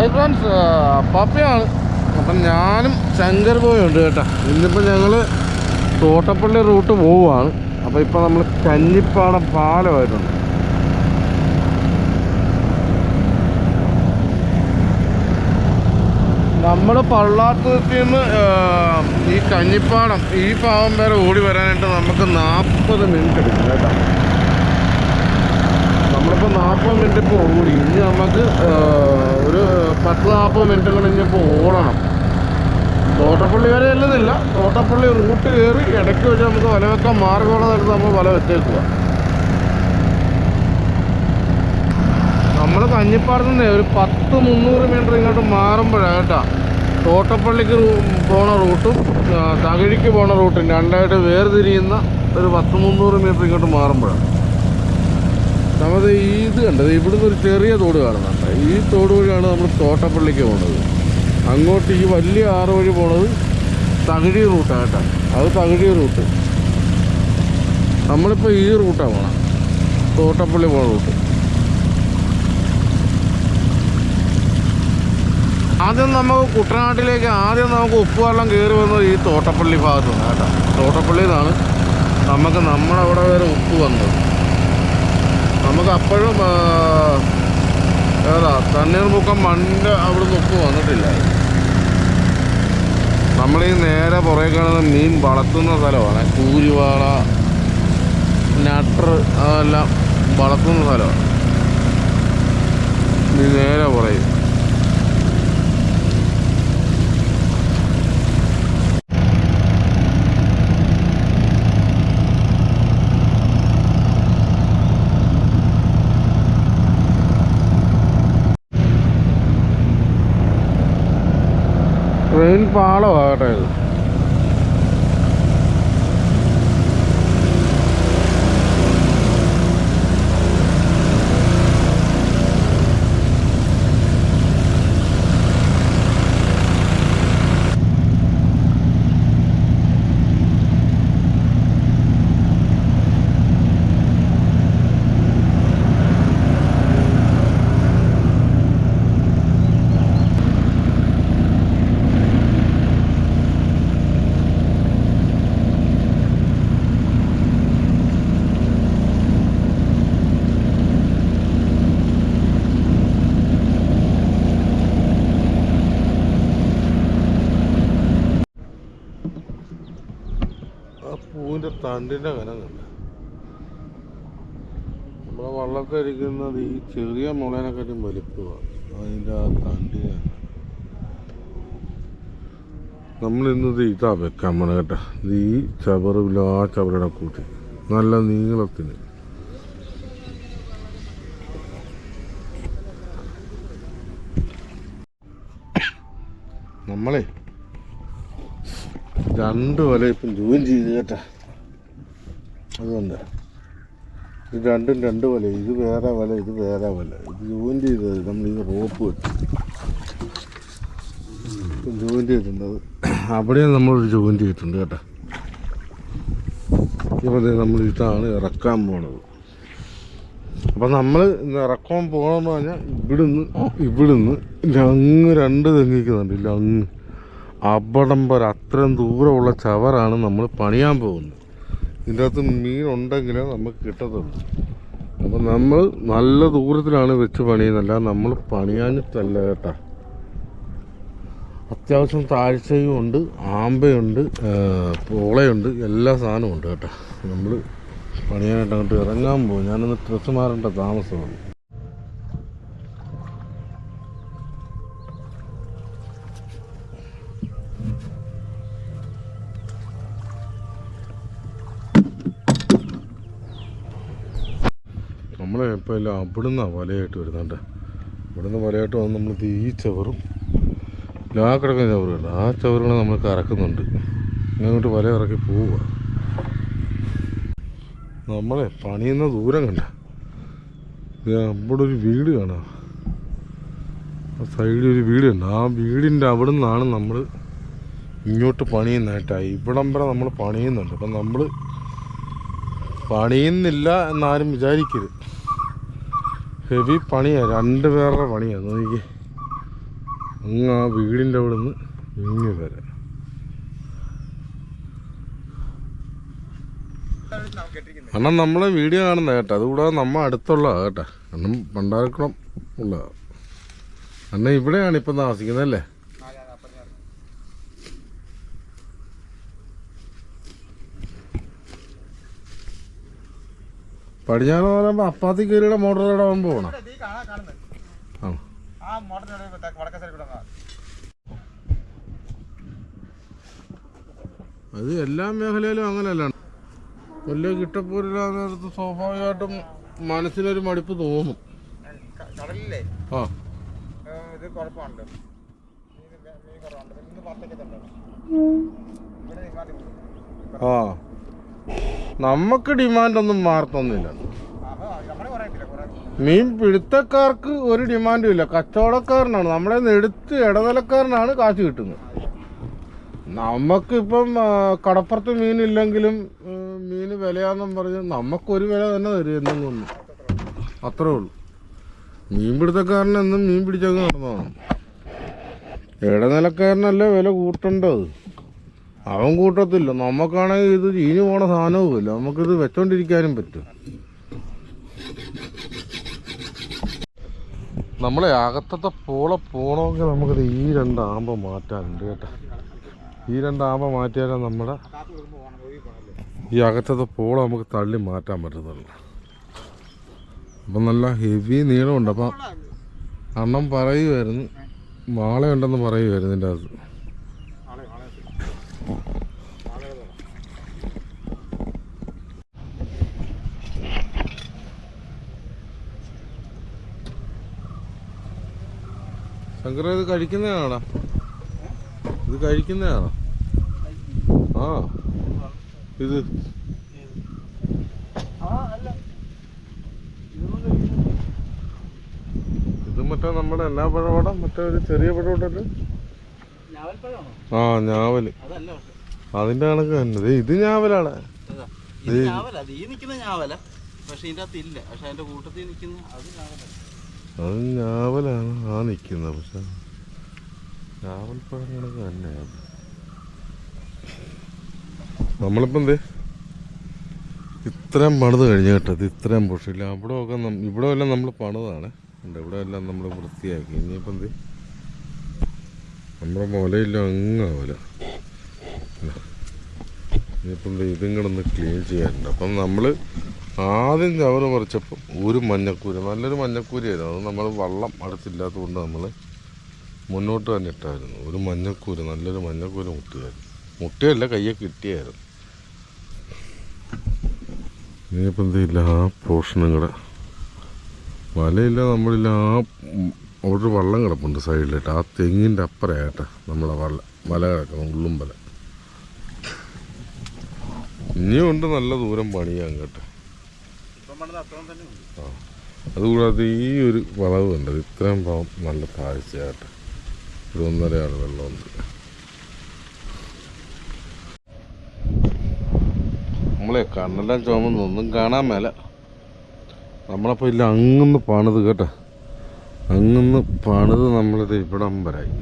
Hi friends പപ്പയാണ്. അപ്പം ഞാനും ശങ്കർ ബോയും ഉണ്ട് കേട്ടോ. ഇന്നിപ്പോൾ ഞങ്ങൾ തോട്ടപ്പള്ളി റൂട്ട് പോവുകയാണ്. അപ്പോൾ ഇപ്പോൾ നമ്മൾ കഞ്ഞിപ്പാടം പാലമായിട്ടുണ്ട്. നമ്മൾ പള്ളാത്തുരുത്തിൽ നിന്ന് ഈ കഞ്ഞിപ്പാടം ഈ പാവം വരെ ഓടി വരാനായിട്ട് നമുക്ക് നാൽപ്പത് മിനിറ്റ് എടുക്കും കേട്ടോ. നമ്മളിപ്പോൾ നാൽപ്പത് മിനിറ്റ് ഇപ്പോൾ ഓടി. ഇനി നമുക്ക് ഒരു പത്ത് നാൽപ്പത് മിനിറ്റ് കൂടെ ഇനിയിപ്പോൾ ഓടണം. തോട്ടപ്പള്ളി വരെ അല്ലതില്ല തോട്ടപ്പള്ളി റൂട്ട് കയറി ഇടയ്ക്ക് വെച്ച് നമുക്ക് വല വെക്കാൻ മാർഗമുള്ള സ്ഥലത്ത് നമ്മൾ വല വെച്ചേക്കുക. നമ്മൾ കഞ്ഞിപ്പാടത്ത് നിന്ന് ഒരു പത്ത് മുന്നൂറ് മീറ്റർ ഇങ്ങോട്ട് മാറുമ്പോഴാണ് കേട്ടോ. തോട്ടപ്പള്ളിക്ക് പോണ റൂട്ടും തകഴിക്ക് പോണ റൂട്ടും രണ്ടായിട്ട് വേർതിരിയുന്ന ഒരു പത്ത് മുന്നൂറ് മീറ്റർ ഇങ്ങോട്ട് മാറുമ്പോഴാണ്. നമ്മൾ ഇത് കണ്ടത് ഇവിടുന്ന് ഒരു ചെറിയ തോട് കാണുന്നുണ്ട്. ഈ തോട് വഴിയാണ് നമ്മൾ തോട്ടപ്പള്ളിക്ക് പോകുന്നത് അങ്ങോട്ട് ഈ വലിയ ആറ് വഴി പോണത് തകഴി റൂട്ടാണ് കേട്ടോ. അത് തകഴി റൂട്ട്. നമ്മളിപ്പോൾ ഈ റൂട്ടാണ് പോണം. തോട്ടപ്പള്ളി പോണ റൂട്ട്. ആദ്യം നമുക്ക് കുട്ടനാട്ടിലേക്ക് ആദ്യം നമുക്ക് ഉപ്പുവെള്ളം കയറി വന്നത് ഈ തോട്ടപ്പള്ളി ഭാഗത്തു നിന്ന് കേട്ടോ. തോട്ടപ്പള്ളിയിൽ നിന്നാണ് നമുക്ക് നമ്മുടെ അവിടെ വരെ ഉപ്പ് വന്നത്. നമുക്ക് അപ്പോഴും ഏതാ തണ്ണീർമുക്കം മണ്ണിന്റെ അവിടെ ഉപ്പ് വന്നിട്ടില്ല. നമ്മൾ ഈ നേരെ പുറകെ കാണുന്ന മീൻ വളർത്തുന്ന സ്ഥലമാണ്. കൂരിവാള നട്ടർ അതെല്ലാം വളർത്തുന്ന സ്ഥലമാണ്. നേരെ പുറകെ. ട്രെയിൻ പാളമാകട്ടെ ഇത്. ആ പൂവിന്റെ തണ്ടിന്റെ കനം കണ്ട? നമ്മളെ വള്ളത്തിരിക്കുന്നത് ഈ ചെറിയ മുളേനെക്കാട്ടും വലിപ്പമാണ്. അതിന്റെ ആ തണ്ടിന് നമ്മളിന്നത് ഇതാ വെക്കാൻ പോണ കേട്ടോ. ഈ ചവറില്ല ആ ചവറുടെ കൂട്ടി. നല്ല നീളത്തിന്. നമ്മളെ രണ്ട് വല ഇപ്പം ജോയിൻ ചെയ്ത് കേട്ടാ. അതുകൊണ്ട്. ഇത് രണ്ടും രണ്ട് വല. ഇത് വേറെ വല ഇത് വേറെ വല. ഇത് ജോയിൻ ചെയ്തത് നമ്മൾ ഇത് റോപ്പ് വെച്ചു. ഇപ്പം ജോയിൻ ചെയ്തിട്ടുണ്ട് അവിടെ നമ്മൾ ജോയിൻ ചെയ്തിട്ടുണ്ട് കേട്ടോ. ഇപ്പം നമ്മൾ ഇതാണ് ഇറക്കാൻ പോണത്. അപ്പം നമ്മൾ ഇറക്കാൻ പോകണമെന്ന് പറഞ്ഞാൽ ഇവിടുന്ന് ഇവിടുന്ന് അങ്ങ് രണ്ട് തെങ്ങിക്കുന്നുണ്ട് അങ്ങ് അവിടം വരെ അത്രയും ദൂരമുള്ള ചവറാണ് നമ്മൾ പണിയാൻ പോകുന്നത്. ഇതിന്റെ അകത്ത് മീൻ ഉണ്ടെങ്കിലേ നമുക്ക് കിട്ടത്തുള്ളൂ. അപ്പം നമ്മൾ നല്ല ദൂരത്തിലാണ് വെച്ച് പണിയുന്നല്ല നമ്മൾ പണിയാനിട്ടല്ല കേട്ടാ. അത്യാവശ്യം താഴ്ചയും ഉണ്ട് ആമ്പയുണ്ട് പോളയുണ്ട് എല്ലാ സാധനവും ഉണ്ട് കേട്ടോ. നമ്മൾ പണിയാനായിട്ട് അങ്ങോട്ട് ഇറങ്ങാൻ പോകും. ഞാനൊന്ന് ഡ്രസ്സ് മാറേണ്ട താമസമാണ്. ഇപ്പോൾ എല്ലാം അവിടുന്ന് വലയായിട്ട് വരുന്നുണ്ട് ഇവിടുന്ന് വലയായിട്ട് വന്ന് നമ്മൾ ഈ ചവറും ലാ കിടക്കുന്ന ചവറുണ്ട് ആ ചവറുകൾ നമ്മൾ കറക്കുന്നുണ്ട്. ഇങ്ങോട്ട് വല ഇറക്കി പോവുക. നമ്മളെ പണിയുന്ന ദൂരം കണ്ട? അവിടെ ഒരു വീട് കാണാം. ആ സൈഡിൽ ഒരു വീടുണ്ട് ആ വീടിന്റെ അവിടെ നിന്നാണ് നമ്മൾ ഇങ്ങോട്ട് പണിയുന്നതായിട്ടായി ഇവിടം വരെ നമ്മൾ പണിയുന്നുണ്ട്. അപ്പം നമ്മൾ പണിയുന്നില്ല എന്നാരും വിചാരിക്കരുത്. ഹെവി പണിയാണ് രണ്ട് പേരുടെ പണിയാണ് നോക്കി അങ്ങ് ആ വീടിന്റെ അവിടെ നിന്ന് ഇങ്ങ് വരെ. അണ്ണൻ നമ്മളെ വീഡിയോ കാണുന്ന കേട്ടോ. അതുകൂടാതെ നമ്മ അടുത്തുള്ള കേട്ടോ. അണ്ണൻ പണ്ടാരക്കുളം ഉള്ള അണ്ണൻ ഇവിടെയാണ് ഇപ്പം താമസിക്കുന്നത് അല്ലേ? പടിഞ്ഞാറ് പറയുമ്പോൾ അപ്പാത്തി കയറിയുടെ മോട്ടറുടെ ആകുമ്പോൾ പോകണം. അത് എല്ലാ മേഖലയിലും അങ്ങനെയല്ല. വലിയ കിട്ടപ്പോരില്ലാത്ത സ്വാഭാവികമായിട്ടും മനസ്സിനൊരു മടുപ്പ് തോന്നും. ആ. ഇത് കുഴപ്പമുണ്ട് ആ. നമുക്ക് ഡിമാൻഡൊന്നും മാറത്തൊന്നുമില്ല അപ്പൊ നമ്മളെ പറയത്തില്ല കുറെ മീൻ പിടുത്തക്കാർക്ക് ഒരു ഡിമാൻഡും ഇല്ല. കച്ചവടക്കാരനാണ്. നമ്മളെ എടുത്ത് ഇടനിലക്കാരനാണ് കാശ് കിട്ടുന്നത്. നമുക്കിപ്പം കടപ്പുറത്ത് മീനില്ലെങ്കിലും മീന് വിലയാന്നും പറഞ്ഞ് നമുക്കൊരു വില തന്നെ തരും എന്നും ഒന്നും അത്രേ ഉള്ളൂ. മീൻ പിടുത്തക്കാരൻ എന്നും മീൻ പിടിച്ചങ്ങ് നടന്നതാണ്. ഇടനിലക്കാരനല്ലേ വില കൂട്ടേണ്ടത്? അവൻ കൂട്ടത്തില്ല. നമുക്കാണെങ്കിൽ ഇത് ചീഞ്ഞു പോണ സാധനവുമില്ല. നമുക്കിത് വെച്ചോണ്ടിരിക്കാനും പറ്റും. നമ്മളെ അകത്തത്തെ പോളെ പോണമെങ്കിൽ നമുക്കത് ഈ രണ്ട് ആമ്പ മാറ്റാനുണ്ട് കേട്ടോ. ഈ രണ്ട് ആമ്പ മാറ്റിയാലേ നമ്മുടെ ഈ അകത്തത്തെ പോളെ നമുക്ക് തള്ളി മാറ്റാൻ പറ്റത്തുള്ളൂ. അപ്പം നല്ല ഹെവി നീളമുണ്ട്. അപ്പം അണ്ണം പറയുമായിരുന്നു മാളയുണ്ടെന്ന് പറയുമായിരുന്നു ഇതിന്റെ അകത്ത്. ശങ്കര ഇത് കഴിക്കുന്നതാണോ ഇത് കഴിക്കുന്നതാണോ ആ. ഇത്. ഇത് മറ്റേ നമ്മുടെ എല്ലാ പഴവടം മറ്റേ ഒരു ചെറിയ പഴവടല്ലേ ആ ഞാവൽ. അതിന്റെ കണക്ക് തന്നെ. ഇത് ഞാവലാണ്. ഈ നിൽക്കുന്ന ഞാവല. പക്ഷെ ഇതിന്റെ അകത്ത് ഇല്ല. പക്ഷെ അതിന്റെ കൂട്ടത്തിൽ നിൽക്കുന്ന അത് ഞാവല. അത് ഞാവലാണ്. ആ നിൽക്കുന്നത് പക്ഷെ. ഞാവൽപ്പഴം കണക്ക് തന്നെയാണ് നമ്മളിപ്പം എന്തേ ഇത്രയും പണിത് കഴിഞ്ഞ കേട്ടത് ഇത് ഇത്രയും പൊഷില്ല അവിടെ ഒക്കെ ഇവിടെ എല്ലാം നമ്മൾ പണിതാണ്. ഉണ്ട് ഇവിടെ എല്ലാം നമ്മൾ വൃത്തിയാക്കി. ഇനിയിപ്പം എന്തേ നമ്മുടെ മുലയില്ല അങ്ങാവല ഇനിയിപ്പം ദേ ഇതും കൂടെ ഒന്ന് ക്ലീൻ ചെയ്യാനുണ്ട്. അപ്പം നമ്മൾ ആദ്യം ചവറ് പറിച്ചപ്പം ഒരു മഞ്ഞക്കൂര നല്ലൊരു മഞ്ഞക്കൂരയായിരുന്നു. അത് നമ്മൾ വള്ളം അടുത്തില്ലാത്തത് കൊണ്ട് നമ്മൾ മുന്നോട്ട് തന്നെ ഇട്ടായിരുന്നു. ഒരു മഞ്ഞക്കൂര നല്ലൊരു മഞ്ഞക്കൂര മുട്ടിയായിരുന്നു. മുട്ടിയല്ല കയ്യെ കിട്ടിയായിരുന്നു. ഇനിയിപ്പോൾ എന്തില്ല ആ പോർഷനും കൂടെ വലയില്ല നമ്മളില്ല. ആ അവിടെ ഒരു വള്ളം കിടപ്പുണ്ട് സൈഡിലായിട്ട്. ആ തെങ്ങിന്റെ അപ്പുറമായിട്ട് നമ്മളെ വല വല കിടക്കണം ഉള്ളും വല. ഇനിയുണ്ട് നല്ല ദൂരം പണിയാൻ കേട്ടോ ഇപ്പം പണിത് അത്രയും തന്നെ ഉണ്ട് അതുകൂടാതെ ഈ ഒരു വളവ് കണ്ടത് ഇത്രയും പാവം നല്ല താഴ്ചയായിട്ട് ഒരു ഒന്നരയാണ് വെള്ളം വെള്ളമുണ്ട് നമ്മളെ കണ്ണെല്ലാം ചുമന്ന് ഒന്നും കാണാൻ മേല. നമ്മളപ്പോൾ ഇല്ല അങ്ങന്ന് പണിത് കേട്ടോ. അങ്ങന്ന് പണിത് നമ്മളിത് ഇവിടെ അമ്പരായി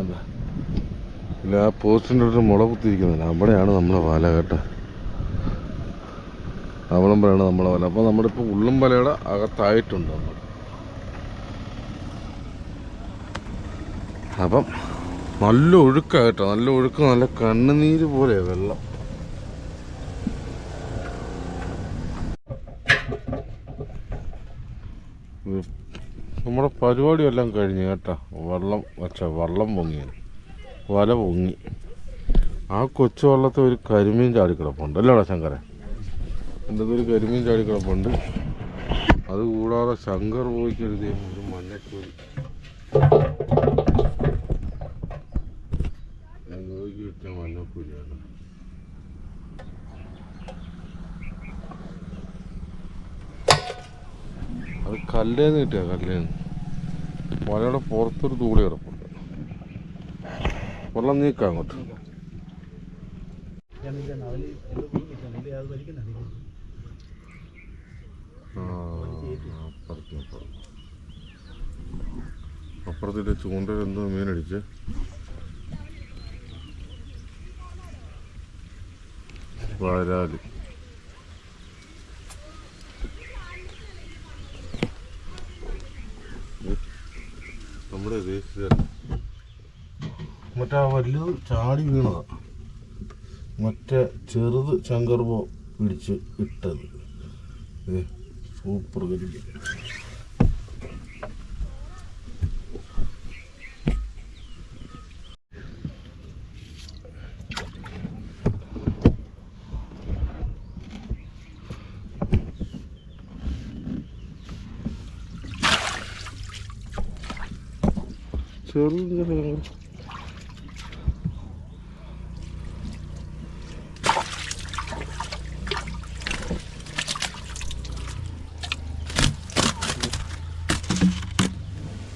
അല്ല ഇല്ല ആ പോസ്റ്റിന്റെ ഒരു മുള കുത്തിയിരിക്കുന്നില്ല അവിടെയാണ് നമ്മളെ വാല കേട്ടോ. അവളം വലയാണ് നമ്മളെ വല അപ്പോൾ നമ്മുടെ ഇപ്പോൾ ഉള്ളും വലയുടെ അകത്തായിട്ടുണ്ട് നമ്മൾ അപ്പം നല്ല ഒഴുക്കായിട്ടോ നല്ല ഒഴുക്ക് നല്ല കണ്ണുനീര് പോലെ വെള്ളം. നമ്മുടെ പരിപാടിയെല്ലാം കഴിഞ്ഞ് കേട്ടോ. വെള്ളം വച്ച വള്ളം പൊങ്ങി. വല പൊങ്ങി. ആ കൊച്ചു വള്ളത്തെ ഒരു കരിമീൻ ചാടിക്കിടപ്പുണ്ട്. അല്ലേടാ ശങ്കരൻ എന്റെ പേര് കരിമീൻ ചാടിക്കിടപ്പുണ്ട് അത് കൂടാതെ ശങ്കർ പോയിക്ക് എഴുതിയ ഒരു മഞ്ഞക്കൂരിയാണ്. അത് കല്ലേന്ന് കിട്ടിയ കല്ലേന്ന്. മലയുടെ പുറത്തൊരു തൂളി കിടപ്പുണ്ട്. വെള്ളം നീക്കാം അങ്ങോട്ട്. ആ അപ്പുറത്ത് അപ്പുറത്ത് അപ്പുറത്തിന്റെ ചൂണ്ടൽ എന്തോ മീനടിച്ച്. വരാൽ. നമ്മുടെ ദേശീയ മറ്റേ ചാടി വീണതാ. മറ്റേ ചെറുത് ശങ്കർബോ പിടിച്ച് ഇട്ടത്. സൂപ്പർ കരിക്ക്. ചെറുത്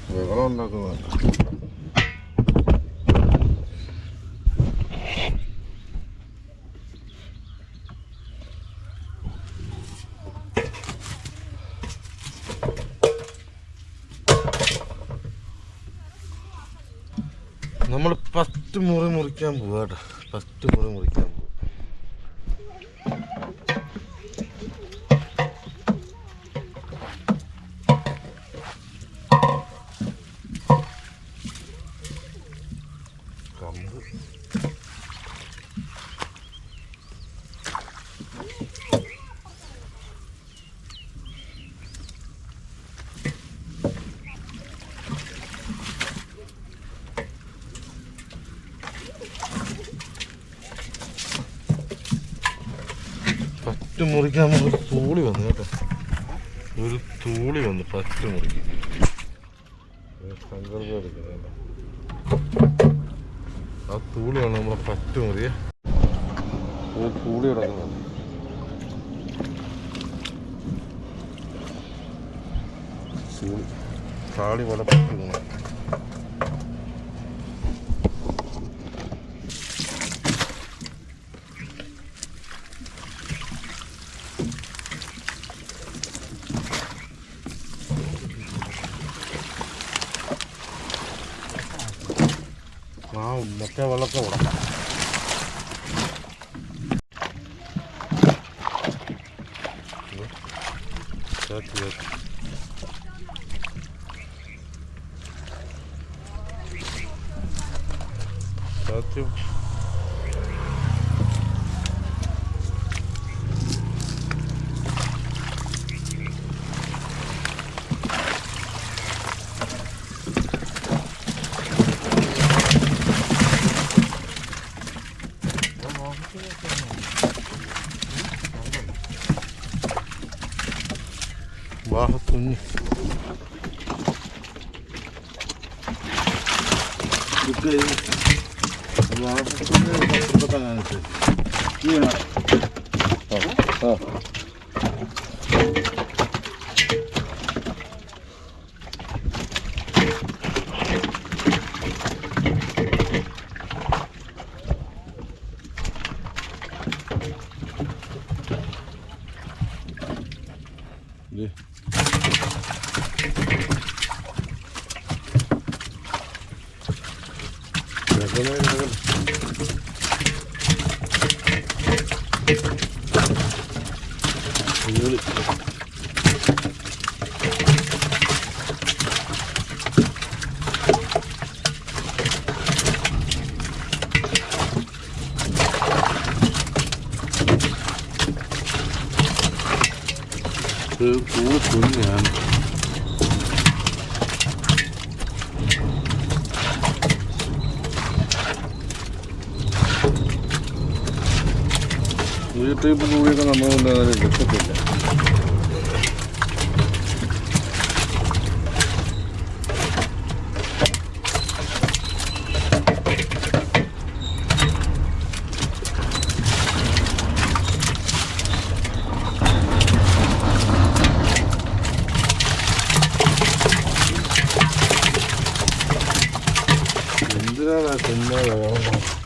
ബഹളം ഉണ്ടാക്കുന്നതാണ് നമ്മൾ ഫസ്റ്റ് മുറി മുറിക്കാൻ പോവാട്ടോ ഫസ്റ്റ് മുറി മുറിക്കാൻ പോവാ കമ്പ് ഫസ്റ്റ് മുറിക്കാൻ ഒരു തൂളി വന്നു കേട്ടോ. ഒരു തൂളി വന്നു ഫസ്റ്റ് മുറിക്ക്. ആ തൂളിയാണ് നമ്മളെ ഫസ്റ്റ് മുറിയ ഒരു തൂളി കിടക്കുന്നത് തൂളി. താളി പോലെ പറ്റുന്നു. ആ ഉമ്മത്തെ വെള്ളത്തെ കൊടുക്കാം. ആ ഇത് ഇത് കൂടെ കുഞ്ഞാണ് ഈ ടൈപ്പ് കൂടിയൊക്കെ നമ്മൾ കൊണ്ടുവന്നാലും കിട്ടത്തില്ല. 这个怎么了然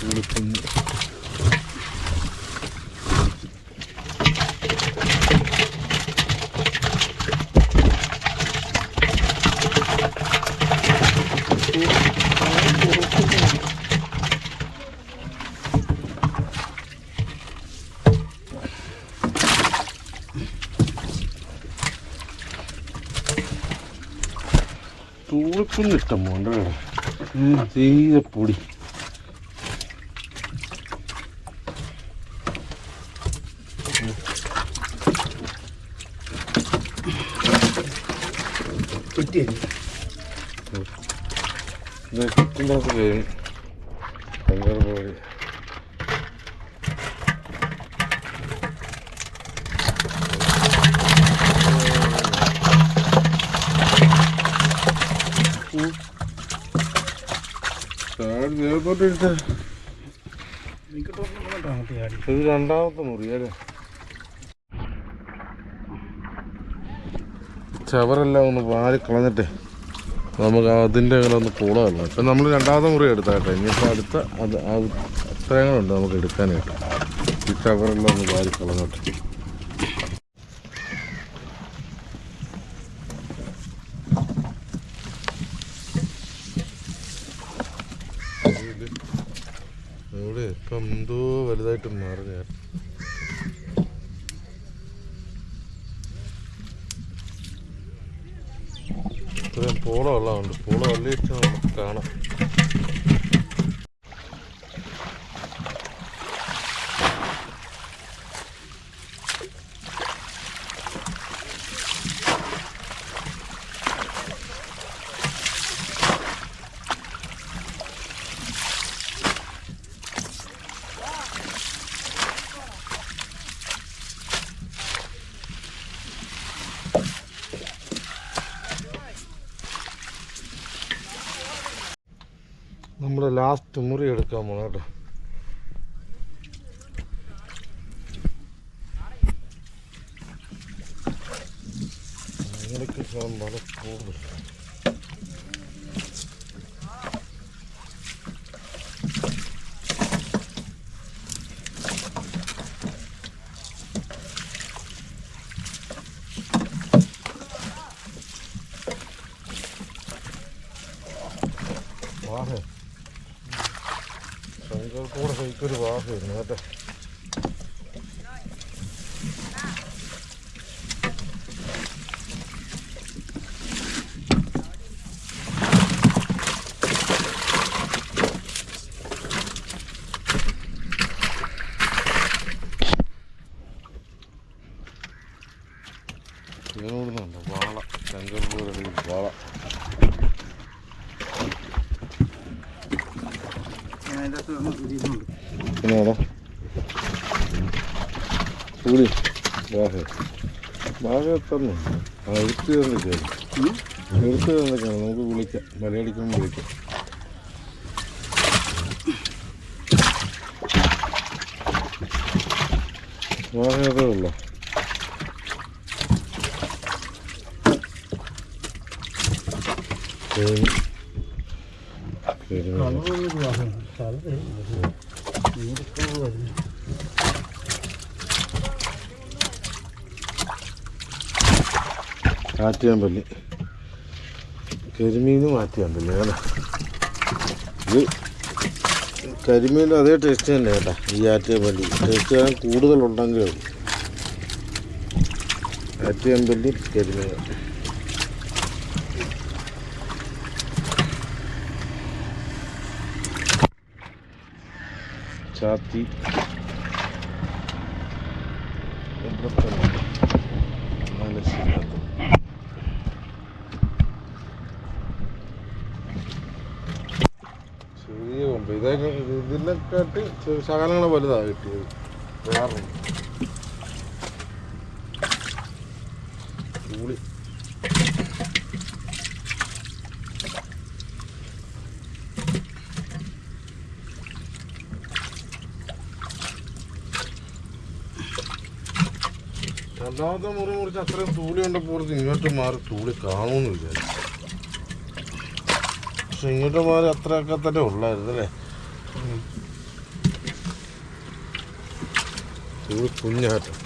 ചൂളിക്കുന്ന് തൂളിക്കുന്ന് ഇഷ്ടം പോണ്ടേ തീരെ പൊടി. പോയി ഇത് രണ്ടാമത്തെ മുറിയല്ലേ ചവറെല്ലാം ഒന്ന് വാരി കളഞ്ഞിട്ട് നമുക്ക് അതിന്റെ അങ്ങനെ ഒന്ന് കൂളമല്ല ഇപ്പം നമ്മൾ രണ്ടാമത്തെ മുറി എടുത്താട്ടെ. ഇനിയിപ്പോൾ അടുത്ത അത് അത് അത്രയും ഉണ്ട് നമുക്ക് എടുക്കാനായിട്ട്. ഈ ചവറെല്ലാം ഒന്ന് വാരി കളഞ്ഞിട്ട്. ഇവിടെ ഇപ്പം എന്തോ വലുതായിട്ട് മാറി പൂള വെള്ളമുണ്ട് പൂള വെള്ളിയിട്ട് നമുക്ക് കാണാം. നമ്മുടെ ലാസ്റ്റ് മുറി എടുക്കാൻ പോകണം കേട്ടോ. അങ്ങനെയൊക്കെ സാധനം വളരെ Another എത്തണം ആ എടുത്ത് തന്നിട്ടാണ് എടുത്ത് തന്നിട്ടാണ് നമുക്ക് വിളിക്കാം മലയടിക്കുമ്പോൾ വിളിക്കാം അതേ ഉള്ളു ശരി ആറ്റിയാമ്പല്ലി കരിമീൻ മാറ്റിയാമ്പല്ലി അല്ലേ ഇത് കരിമീൻ അതേ ടേസ്റ്റ് തന്നെ കേട്ടാ. ഈ ആറ്റിയാമ്പല്ലി ടേസ്റ്റ് ചെയ്യാൻ കൂടുതലുണ്ടെങ്കിൽ ഉള്ളൂ. പല്ലി കരിമീൻ ചാത്തി ഇവിടെ തന്നെ എന്നാലേ ശരിയാക്കും കൊമ്പ് ഇതൊക്കെ ഇതിനെക്കാട്ടി ശകലങ്ങളെ വലുതാണ് കിട്ടിയത്. വേറെ രണ്ടാമത്തെ മുറി മുറിച്ച് അത്രയും തൂളി കണ്ടപ്പോൾ കുറച്ച് ഇങ്ങോട്ട് മാറി തൂളി കാണുമെന്ന് വിചാരിച്ചു. പക്ഷെ ഇങ്ങോട്ട് മാറി അത്രയൊക്കെ തന്നെ ഉള്ളായിരുന്നു അല്ലേ? തൂളി കുഞ്ഞാറ്റം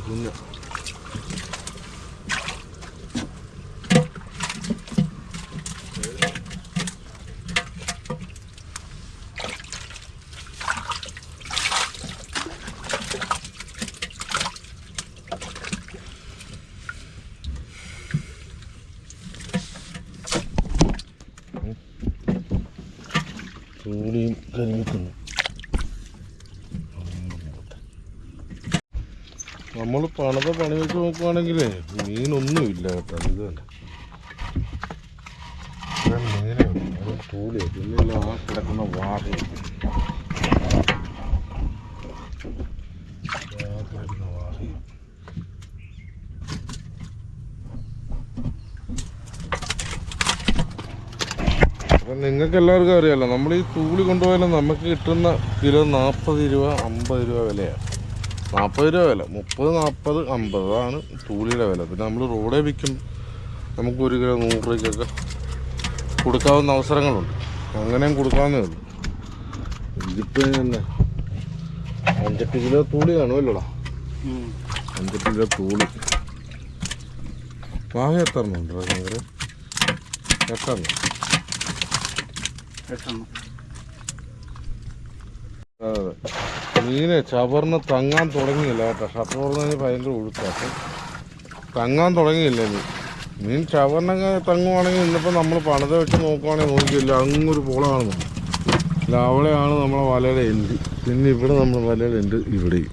കുഞ്ഞ തൂളിയും നമ്മൾ പണിത പണി വെച്ച് നോക്കുവാണെങ്കിലേ മീനൊന്നും ഇല്ല കേട്ടോ. ഇത് മീനേ കിടക്കുന്ന അപ്പം നിങ്ങൾക്ക് എല്ലാവർക്കും അറിയാമല്ലോ നമ്മൾ ഈ തൂളി കൊണ്ടുപോയാലും നമുക്ക് കിട്ടുന്ന കിലോ നാൽപ്പത് രൂപ അമ്പത് രൂപ വിലയാണ് നാൽപ്പത് രൂപ വില. മുപ്പത് നാൽപ്പത് അമ്പത് അതാണ് തൂളിയുടെ വില. പിന്നെ നമ്മൾ റോഡേ വിൽക്കും. നമുക്ക് ഒരു കിലോ നൂറ് രൂപയ്ക്കൊക്കെ കൊടുക്കാവുന്ന അവസരങ്ങളുണ്ട്. അങ്ങനെയും കൊടുക്കാവുന്നേ ഉള്ളൂ. ഇതിപ്പോൾ തന്നെ അഞ്ചെട്ട് കിലോ തൂളി കാണുമല്ലോടാ. അഞ്ചെട്ട് കിലോ തൂളി. വാഹ എത്ര എണ്ണം ഉണ്ടോ എട്ടെണ്ണം മീനെ ചവർന്ന് തങ്ങാൻ തുടങ്ങിയില്ല കേട്ടോ. ഷട്ടർ തുറന്നതിന് ഭയങ്കര ഒഴുക്കാട്ട് തങ്ങാൻ തുടങ്ങിയില്ല മീൻ. മീൻ ചവർന്നൊക്കെ തങ്ങുവാണെങ്കിൽ ഇന്നിപ്പോൾ നമ്മൾ പണിത വെച്ച് നോക്കുവാണെങ്കിൽ നോക്കിയില്ല. അങ്ങൊരു പോളാണ് അല്ല അവളെയാണ് നമ്മളെ വലയുടെ എൻഡ്. പിന്നെ ഇവിടെ നമ്മൾ വലയുടെ എൻഡ് ഇവിടെയും.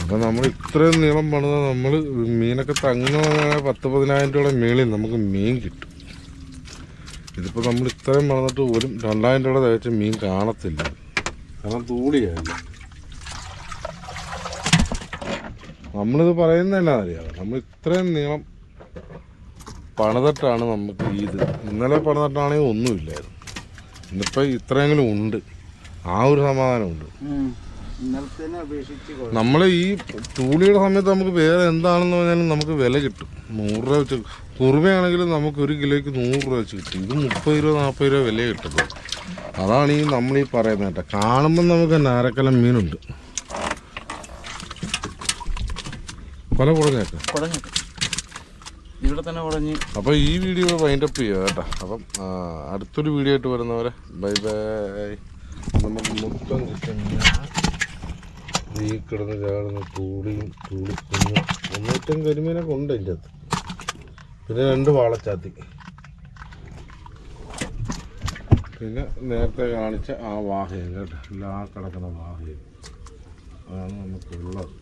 അപ്പം നമ്മൾ ഇത്രയും നീളം പണിത നമ്മൾ മീനൊക്കെ തങ്ങുന്ന പത്ത് പതിനായിരം രൂപയുടെ മേളിൽ നമുക്ക് മീൻ കിട്ടും. ഇതിപ്പോൾ നമ്മൾ ഇത്രയും വളർന്നിട്ട് പോലും രണ്ടായിരം രൂപയുടെ തികച്ച മീൻ കാണത്തില്ല. കാരണം തൂളിയായി നമ്മളിത് പറയുന്നത് എന്നാ അറിയാമോ നമ്മൾ ഇത്രയും നീളം പണിതിട്ടാണ് നമുക്ക് ഈ ഇത്. ഇന്നലെ പണിതിട്ടാണെങ്കിൽ ഒന്നുമില്ലായിരുന്നു. ഇന്നിപ്പോൾ ഇത്രയെങ്കിലും ഉണ്ട്. ആ ഒരു സമാധാനമുണ്ട്. നമ്മൾ ഈ തൂളിയുടെ സമയത്ത് നമുക്ക് വേറെ എന്താണെന്ന് പറഞ്ഞാലും നമുക്ക് വില കിട്ടും. നൂറ് രൂപ വെച്ച് കുറുമയാണെങ്കിലും നമുക്ക് ഒരു കിലോയ്ക്ക് നൂറ് രൂപ വെച്ച് കിട്ടും. ഇത് മുപ്പത് രൂപ നാൽപ്പത് രൂപ വില കിട്ടുന്നത്. അതാണ് ഈ നമ്മൾ ഈ പറയുന്നത് കേട്ടോ. കാണുമ്പോൾ നമുക്ക് നാരക്കലം മീനുണ്ട്. കൊല കുടഞ്ഞേക്കാം. അപ്പൊ ഇവിടെ തന്നെ കുടഞ്ഞ്. അപ്പോൾ ഈ വീഡിയോ വൈൻഡപ്പ് ചെയ്യുക കേട്ടോ. അപ്പം അടുത്തൊരു വീഡിയോ ആയിട്ട് വരുന്നവരെ ബൈ ബൈ നമുക്ക് മൊത്തം കിട്ടുന്ന ഈ കിടന്ന് ചാടുന്ന തൂളിയും തൂളിക്കുഞ്ഞും മുന്നൂറ്റം കരിമീനൊക്കെ ഉണ്ട് അതിന്റെ അകത്ത്. പിന്നെ രണ്ട് വാളച്ചാത്തി. പിന്നെ നേരത്തെ കാണിച്ച ആ വാഹയം കേട്ടോ. എല്ലാ കിടക്കുന്ന വാഹയം അതാണ് നമുക്കുള്ളത്.